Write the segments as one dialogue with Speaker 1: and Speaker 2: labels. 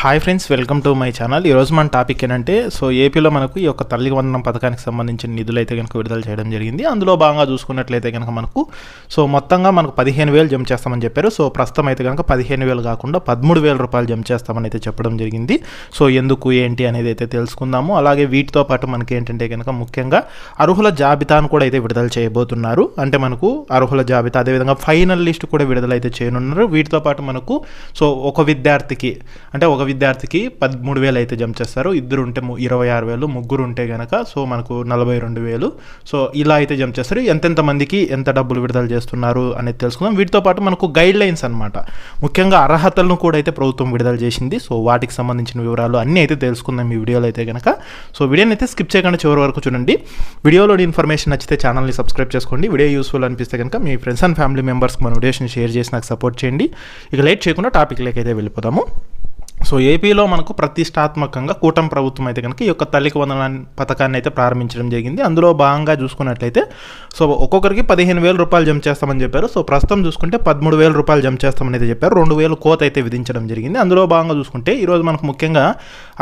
Speaker 1: Hi friends welcome to my channel ఈరోజు మన topic ఏంటంటే సో ఏపీలో మనకు ఈ యొక్క తల్లి వందనం పథకానికి సంబంధించిన నిధులు అయితే కనుక విడుదల చేయడం జరిగింది. అందులో భాగంగా చూసుకున్నట్లయితే కనుక మనకు సో మొత్తంగా మనకు పదిహేను వేలు జమ చేస్తామని చెప్పారు. సో ప్రస్తుతం అయితే కనుక పదిహేను వేలు కాకుండా పదమూడు వేల రూపాయలు జమ చేస్తామని అయితే చెప్పడం జరిగింది. సో ఎందుకు ఏంటి అనేది అయితే తెలుసుకుందాము. అలాగే వీటితో పాటు మనకి ఏంటంటే కనుక ముఖ్యంగా అర్హుల జాబితాను కూడా అయితే విడుదల చేయబోతున్నారు. అంటే మనకు అర్హుల జాబితా అదేవిధంగా ఫైనల్ లిస్ట్ కూడా విడుదల అయితే చేయనున్నారు. వీటితో పాటు మనకు సో ఒక విద్యార్థికి అంటే ఒక విద్యార్థికి పదమూడు వేలు అయితే జమ చేస్తారు. ఇద్దరు ఉంటే ఇరవై ఆరు వేలు ముగ్గురు ఉంటే కనుక సో మనకు నలభై రెండు వేలు. సో ఇలా అయితే జమ చేస్తారు. ఎంతెంత మందికి ఎంత డబ్బులు విడుదల చేస్తున్నారు అనేది తెలుసుకుందాం. వీటితో పాటు మనకు గైడ్ లైన్స్ అనమాట ముఖ్యంగా అర్హతలను కూడా అయితే ప్రభుత్వం విడుదల చేసింది. సో వాటికి సంబంధించిన వివరాలు అన్నీ అయితే తెలుసుకుందాం ఈ వీడియోలో అయితే కనుక సో వీడియోని అయితే స్కిప్ చేయకుండా చివరి వరకు చూడండి. వీడియోలోని ఇన్ఫర్మేషన్ నచ్చితే ఛానల్ని సబ్స్క్రైబ్ చేసుకోండి. వీడియో యూస్ఫుల్ అనిపిస్తే కనుక మీ ఫ్రెండ్స్ అండ్ ఫ్యామిలీ మెంబర్స్కి మన వీడియోస్ని షేర్ చేసి నాకు సపోర్ట్ చేయండి. ఇక లేట్ చేయకుండా టాపిక్లోకి అయితే వెళ్ళిపోదాము. సో ఏపీలో మనకు ప్రతిష్టాత్మకంగా కూటమి ప్రభుత్వం అయితే కనుక ఈ యొక్క తల్లికి వందన పథకాన్ని అయితే ప్రారంభించడం జరిగింది. అందులో భాగంగా చూసుకున్నట్లయితే సో ఒక్కొక్కరికి పదిహేను వేల రూపాయలు జమ చేస్తామని చెప్పారు. సో ప్రస్తుతం చూసుకుంటే పదమూడు వేల రూపాయలు జమ చేస్తామని అయితే చెప్పారు. రెండు వేలు కోత అయితే విధించడం జరిగింది. అందులో భాగంగా చూసుకుంటే ఈరోజు మనకు ముఖ్యంగా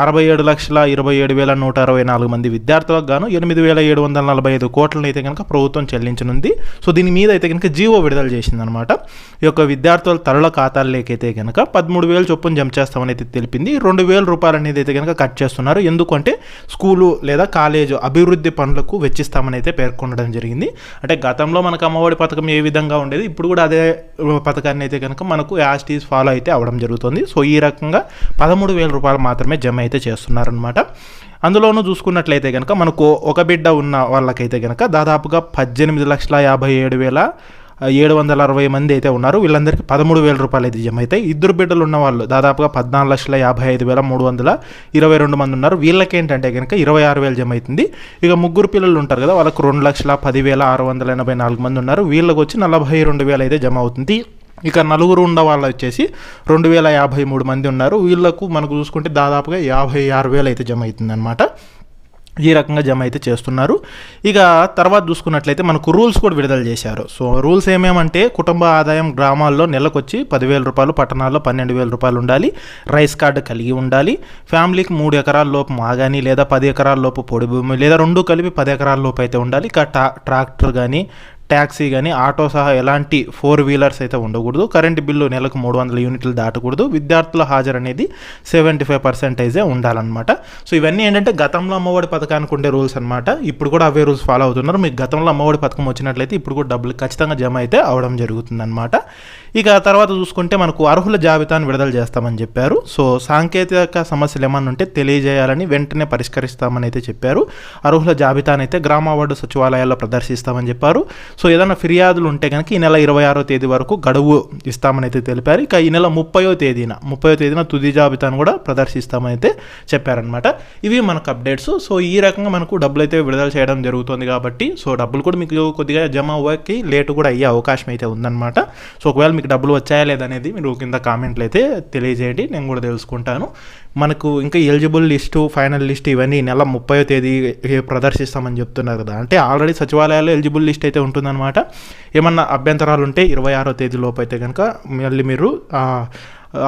Speaker 1: అరవై ఏడు లక్షల ఇరవై ఏడు వేల నూట అరవై నాలుగు మంది విద్యార్థులకు గాను ఎనిమిది వేల ఏడు వందల నలభై ఐదు కోట్లను అయితే కనుక ప్రభుత్వం చెల్లించనుంది. సో దీని మీద అయితే కనుక జీవో విడుదల చేసిందనమాట ఈ యొక్క విద్యార్థుల తరల ఖాతాల్లోకైతే కనుక పదమూడు వేలు చొప్పున జమ చేస్తామని అయితే తెలిపింది. రెండు వేల రూపాయలు అనేది అయితే కనుక కట్ చేస్తున్నారు. ఎందుకంటే స్కూలు లేదా కాలేజు అభివృద్ధి పనులకు వెచ్చిస్తామని అయితే పేర్కొనడం జరిగింది. అంటే గతంలో మనకు అమ్మఒడి పథకం ఏ విధంగా ఉండేది ఇప్పుడు కూడా అదే పథకాన్ని అయితే కనుక మనకు యాస్టీస్ ఫాలో అయితే అవడం జరుగుతుంది. సో ఈ రకంగా పదమూడు వేల రూపాయలు మాత్రమే జమ అయితే చేస్తున్నారనమాట అందులోనూ చూసుకున్నట్లయితే కనుక మనకు ఒక బిడ్డ ఉన్న వాళ్ళకైతే కనుక దాదాపుగా పద్దెనిమిది లక్షల యాభై ఏడు వేల ఏడు వందల అరవై మంది అయితే ఉన్నారు. వీళ్ళందరికీ పదమూడు వేల రూపాయలు అయితే జమ అయితే ఇద్దరు బిడ్డలు ఉన్న వాళ్ళు దాదాపుగా పద్నాలుగు లక్షల యాభై ఐదు వేల మూడు వందల ఇరవై రెండు మంది ఉన్నారు. వీళ్ళకి ఏంటంటే కనుక ఇరవై ఆరు వేలు జమ అవుతుంది. ఇక ముగ్గురు పిల్లలు ఉంటారు కదా వాళ్ళకు రెండు లక్షల పదివేల ఆరు వందల ఎనభై నాలుగు మంది ఉన్నారు. వీళ్ళకి వచ్చి నలభై రెండు వేలు అయితే జమ అవుతుంది. ఇక నలుగురు ఉన్న వాళ్ళు వచ్చేసి రెండు వేల యాభై మూడు మంది ఉన్నారు. వీళ్ళకు మనకు చూసుకుంటే దాదాపుగా యాభై ఆరు వేలు అయితే జమ అవుతుంది అనమాట ఈ రకంగా జమ అయితే చేస్తున్నారు. ఇక తర్వాత చూసుకున్నట్లయితే మనకు రూల్స్ కూడా విడుదల చేశారు. సో రూల్స్ ఏమేమంటే కుటుంబ ఆదాయం గ్రామాల్లో నెలకొచ్చి పదివేల రూపాయలు పట్టణాల్లో పన్నెండు వేల రూపాయలు ఉండాలి. రైస్ కార్డు కలిగి ఉండాలి. ఫ్యామిలీకి మూడు ఎకరాల లోపు మాగాని లేదా పది ఎకరాల లోపు పొడి భూమి లేదా రెండు కలిపి పది ఎకరాల లోపు అయితే ఉండాలి. ఇక ట్రాక్టర్ కానీ ట్యాక్సీ కానీ ఆటో సహా ఎలాంటి ఫోర్ వీలర్స్ అయితే ఉండకూడదు. కరెంటు బిల్లు నెలకు మూడు వందల యూనిట్లు దాటకూడదు. విద్యార్థుల హాజరు అనేది సెవెంటీ ఫైవ్ పర్సెంటేజే ఉండాలన్నమాట. సో ఇవన్నీ ఏంటంటే గతంలో అమ్మఒడి పథకానికి ఉండే రూల్స్ అనమాట ఇప్పుడు కూడా అవే రూల్స్ ఫాలో అవుతున్నారు. మీకు గతంలో అమ్మఒడి పథకం వచ్చినట్లయితే ఇప్పుడు కూడా డబ్బులు ఖచ్చితంగా జమ అయితే అవడం జరుగుతుందన్నమాట. ఇక తర్వాత చూసుకుంటే మనకు అర్హుల జాబితాను విడుదల చేస్తామని చెప్పారు. సో సాంకేతిక సమస్యలు ఏమన్నా ఉంటే తెలియజేయాలని వెంటనే పరిష్కరిస్తామని అయితే చెప్పారు. అర్హుల జాబితాను అయితే గ్రామ వార్డు సచివాలయాల్లో ప్రదర్శిస్తామని చెప్పారు. సో ఏదైనా ఫిర్యాదులు ఉంటే కనుక ఈ నెల ఇరవై ఆరో తేదీ వరకు గడువు ఇస్తామని అయితే తెలిపారు. ఇక ఈ నెల ముప్పయో తేదీన ముప్పయో తేదీన తుది జాబితాను కూడా ప్రదర్శిస్తామని అయితే చెప్పారనమాట ఇవి మనకు అప్డేట్స్. సో ఈ రకంగా మనకు డబ్బులు అయితే విడుదల చేయడం జరుగుతుంది కాబట్టి సో డబ్బులు కూడా మీకు కొద్దిగా జమ అవ్వకి లేటు కూడా అయ్యే అవకాశం అయితే ఉందన్నమాట. సో ఒకవేళ మీకు డబ్బులు వచ్చాయా లేదనేది మీరు కింద కామెంట్లు అయితే తెలియజేయండి. నేను కూడా తెలుసుకుంటాను. మనకు ఇంకా ఎలిజిబుల్ లిస్టు ఫైనల్ లిస్ట్ ఇవన్నీ నెల ముప్పై తేదీ ప్రదర్శిస్తామని చెప్తున్నారు కదా. అంటే ఆల్రెడీ సచివాలయాల్లో ఎలిజిబుల్ లిస్ట్ అయితే ఉంటుందన్నమాట. ఏమన్నా అభ్యంతరాలు ఉంటే ఇరవై ఆరో తేదీ లోపు అయితే కనుక మళ్ళీ మీరు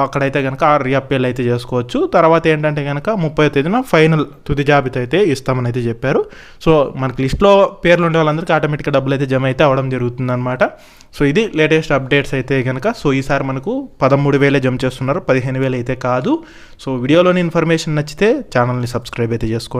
Speaker 1: అక్కడైతే కనుక రీఅప్పీల్ అయితే చేసుకోవచ్చు. తర్వాత ఏంటంటే కనుక ముప్పై తేదీన ఫైనల్ తుది జాబితా అయితే ఇస్తామని అయితే చెప్పారు. సో మనకి లిస్ట్లో పేర్లు ఉండే వాళ్ళందరికీ ఆటోమేటిక్గా డబ్బులు అయితే జమ అయితే అవడం జరుగుతుందన్నమాట. సో ఇది లేటెస్ట్ అప్డేట్స్ అయితే కనుక సో ఈసారి మనకు పదమూడు వేలే జమ చేస్తున్నారు పదిహేను వేలు అయితే కాదు. సో వీడియోలోని ఇన్ఫర్మేషన్ నచ్చితే ఛానల్ని సబ్స్క్రైబ్ అయితే చేసుకోండి.